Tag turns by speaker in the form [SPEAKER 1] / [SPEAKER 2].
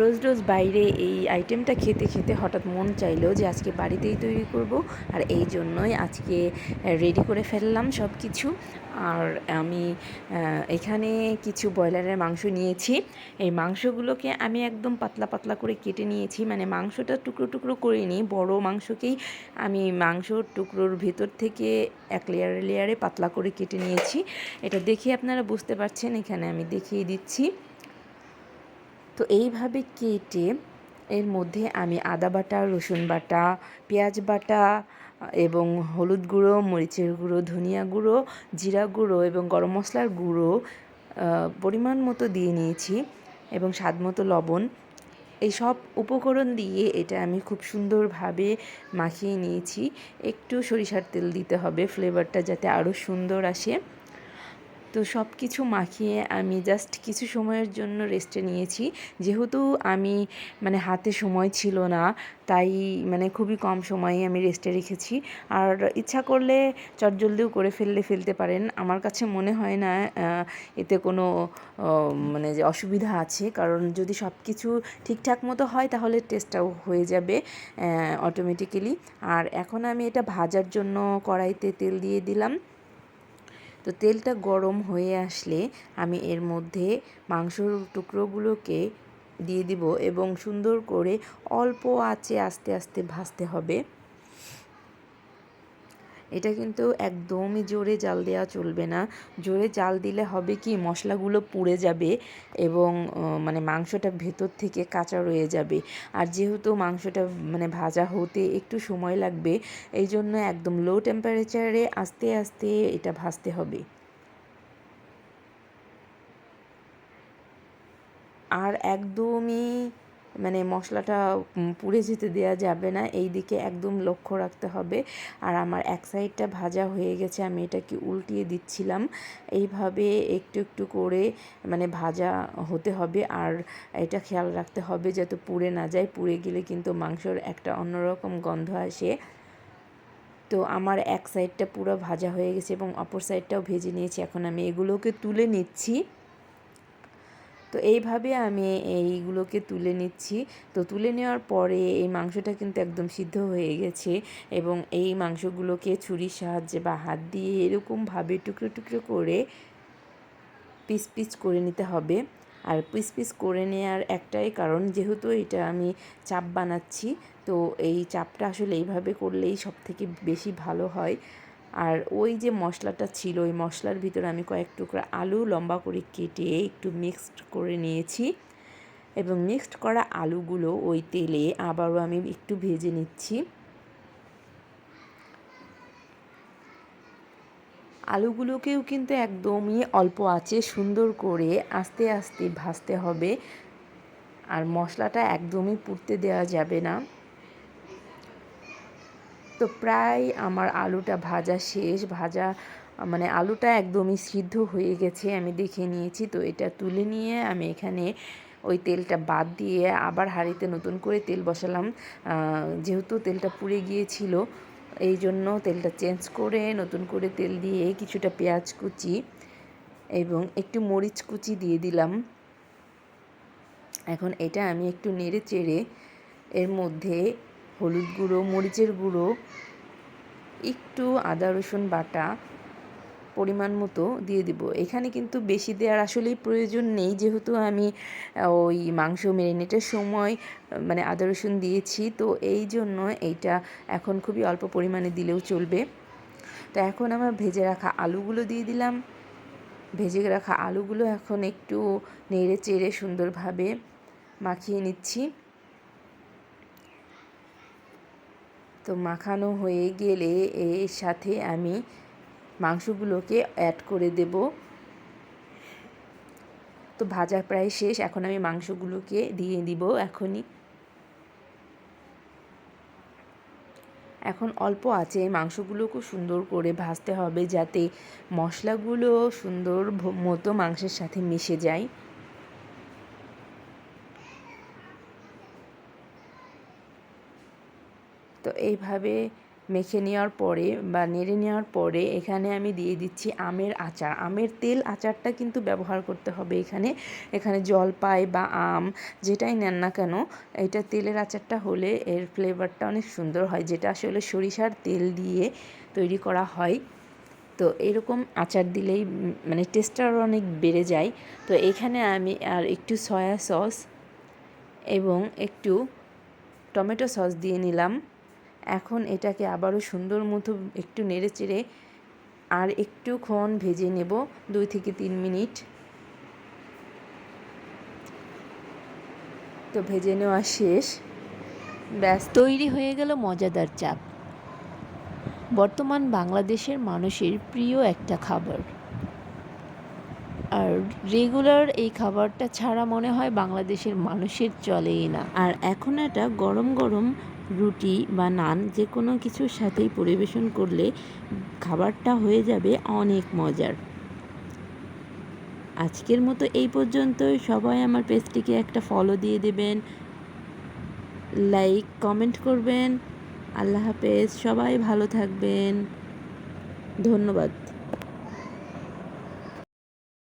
[SPEAKER 1] রোজ রোজ বাইরে এই আইটেমটা খেতে খেতে হঠাৎ মন চাইলো যে আজকে বাড়িতেই তৈরি করব আর এই জন্যই আজকে রেডি করে ফেললাম সব কিছু আর আমি এখানে কিছু ব্রয়লারের মাংস নিয়েছি। এই মাংসগুলোকে আমি একদম পাতলা পাতলা করে কেটে নিয়েছি। মানে মাংসটা টুকরো টুকরো করে নিই বড়ো মাংসকেই আমি মাংসর টুকরোর ভেতর থেকে এক লেয়ারে লেয়ারে পাতলা করে কেটে নিয়েছি। এটা দেখে আপনারা বুঝতে পারছেন, এখানে আমি দেখিয়ে দিচ্ছি। তো এইভাবে কেটে এর মধ্যে আমি আদা বাটা, রসুন বাটা, পেঁয়াজ বাটা, এবং হলুদ গুঁড়ো, মরিচের গুঁড়ো, ধনিয়া গুঁড়ো, জিরা গুঁড়ো এবং গরম মশলার গুঁড়ো পরিমাণ মতো দিয়ে নিয়েছি এবং স্বাদ মতো লবণ। এই সব উপকরণ দিয়ে এটা আমি খুব সুন্দরভাবে মাখিয়ে নিয়েছি। একটু সরিষার তেল দিতে হবে ফ্লেভারটা যাতে আরও সুন্দর আসে। তো সব কিছু মাখিয়ে আমি জাস্ট কিছু সময়ের জন্য রেস্টে নিয়েছি। যেহেতু আমি মানে হাতে সময় ছিল না, তাই মানে খুবই কম সময়ে আমি রেস্টে রেখেছি। আর ইচ্ছা করলে চটজলদিও করে ফেললে ফেলতে পারেন। আমার কাছে মনে হয় না এতে কোনো মানে যে অসুবিধা আছে। কারণ যদি সব কিছু ঠিকঠাক মতো হয়, তাহলে টেস্টটাও হয়ে যাবে অটোমেটিক্যালি আর এখন আমি এটা ভাজার জন্য কড়াইতে তেল দিয়ে দিলাম। তো তেলটা গরম হয়ে আসলে আমি এর মধ্যে মাংসর টুকরোগুলোকে দিয়ে দিব এবং সুন্দর করে অল্প আঁচে আস্তে আস্তে ভাজতে হবে। এটা কিন্তু একদমই জোরে জাল দেওয়া চলবে না। জোরে জাল দিলে হবে কি, মশলাগুলো পুড়ে যাবে এবং মানে মাংসটা ভেতর থেকে কাঁচা রয়ে যাবে। আর যেহেতু মাংসটা মানে ভাজা হতে একটু সময় লাগবে এই জন্য একদম লো টেম্পারেচারে আস্তে আস্তে এটা ভাজতে হবে। আর একদমই মানে মশলাটা পুড়ে যেতে দেওয়া যাবে না। এই দিকে একদম লক্ষ্য রাখতে হবে। আর আমার এক সাইডটা ভাজা হয়ে গেছে, আমি এটাকে উল্টিয়ে দিচ্ছিলাম। এইভাবে একটু একটু করে মানে ভাজা হতে হবে। আর এটা খেয়াল রাখতে হবে যাতে পুড়ে না যায়। পুড়ে গেলে কিন্তু মাংসর একটা অন্যরকম গন্ধ আসে। তো আমার এক সাইডটা পুরো ভাজা হয়ে গেছে এবং অপর সাইডটাও ভেজে নিয়েছি। এখন আমি এগুলোকে তুলে নিচ্ছি। তো এইভাবে আমি এইগুলোকে তুলে নিচ্ছি। তো তুলে নেওয়ার পরে এই মাংসটা কিন্তু একদম সিদ্ধ হয়ে গেছে এবং এই মাংসগুলোকে ছুরির সাহায্যে বা হাত দিয়ে এরকমভাবে টুকরো টুকরো করে পিস পিস করে নিতে হবে। আর পিস পিস করে নেওয়ার একটাই কারণ, যেহেতু এটা আমি চাপ বানাচ্ছি, তো এই চাপটা আসলে এইভাবে করলেই সব থেকে বেশি ভালো হয়। আর ওই যে মশলাটা ছিল, ওই মশলার ভিতরে আমি কয়েক টুকরা আলু লম্বা করে কেটে একটু মিক্সড করে নিয়েছি এবং মিক্সড করা আলুগুলো ওই তেলে আবারও আমি একটু ভেজে নিচ্ছি। আলুগুলোকেও কিন্তু একদমই অল্প আছে সুন্দর করে আস্তে আস্তে ভাজতে হবে। আর মশলাটা একদমই পুড়তে দেওয়া যাবে না। তো প্রায় আমার আলুটা ভাজা শেষ। ভাজা মানে আলুটা একদমই সিদ্ধ হয়ে গেছে, আমি দেখে নিয়েছি। তো এটা তুলে নিয়ে আমি এখানে ওই তেলটা বাদ দিয়ে আবার হাঁড়িতে নতুন করে তেল বসালাম। যেহেতু তেলটা পুড়ে গিয়েছিল, এই জন্য তেলটা চেঞ্জ করে নতুন করে তেল দিয়ে কিছুটা পেঁয়াজ কুচি এবং একটু মরিচ কুচি দিয়ে দিলাম। এখন এটা আমি একটু নেড়ে চেড়ে এর মধ্যে হলুদ গুঁড়ো, মরিচের গুঁড়ো, একটু আদা, রসুন বাটা পরিমাণ মতো দিয়ে দিব। এখানে কিন্তু বেশি দেওয়ার আসলেই প্রয়োজন নেই। যেহেতু আমি ওই মাংস ম্যারিনেটের সময় মানে আদা, রসুন দিয়েছি, তো এই জন্য এইটা এখন খুবই অল্প পরিমাণে দিলেও চলবে। তো এখন আমার ভেজে রাখা আলুগুলো দিয়ে দিলাম। ভেজে রাখা আলুগুলো এখন একটু নেড়ে চেড়ে সুন্দরভাবে মাখিয়ে নিচ্ছি। তো মাখানো হয়ে গেলে এর সাথে আমি মাংসগুলোকে অ্যাড করে দেব। তো ভাজা প্রায় শেষ, এখন আমি মাংসগুলোকে দিয়ে দিব এখনই। এখন অল্প আছে, মাংসগুলোকে সুন্দর করে ভাজতে হবে যাতে মশলাগুলো সুন্দর মতো মাংসের সাথে মিশে যায়। তো এইভাবে মেখে নেওয়ার পরে বা নেড়ে নেওয়ার পরে এখানে আমি দিয়ে দিচ্ছি আমের আচার। আমের তেল আচারটা কিন্তু ব্যবহার করতে হবে এখানে। এখানে জলপাই বা আম যেটাই নেন না কেন, এটা তেলের আচারটা হলে এর ফ্লেভারটা অনেক সুন্দর হয়, যেটা আসলে সরিষার তেল দিয়ে তৈরি করা হয়। তো এরকম আচার দিলেই মানে টেস্টটা অনেক বেড়ে যায়। তো এখানে আমি আর একটু সয়া সস এবং একটু টমেটো সস দিয়ে নিলাম। এখন এটাকে আবারও সুন্দর মতো একটু নেড়ে চেড়ে আর একটুক্ষণ ভেজে নেব দুই থেকে তিন মিনিট। তো ভেজে নেওয়া শেষ। ব্যাস।
[SPEAKER 2] তৈরি হয়ে গেল মজাদার চাপ। বর্তমান বাংলাদেশের মানুষের প্রিয় একটা খাবার। আর রেগুলার এই খাবারটা ছাড়া মনে হয় বাংলাদেশের মানুষের চলেই না।
[SPEAKER 1] আর এখন এটা গরম গরম রুটি বা নান যে কোনো কিছুর সাথেই পরিবেশন করলে খাবারটা হয়ে যাবে অনেক মজার। আজকের মতো এই পর্যন্তই। সবাই আমার পেজটিকে একটা ফলো দিয়ে দেবেন লাইক কমেন্ট করবেন। আল্লাহ হাফেজ। সবাই ভালো থাকবেন। ধন্যবাদ।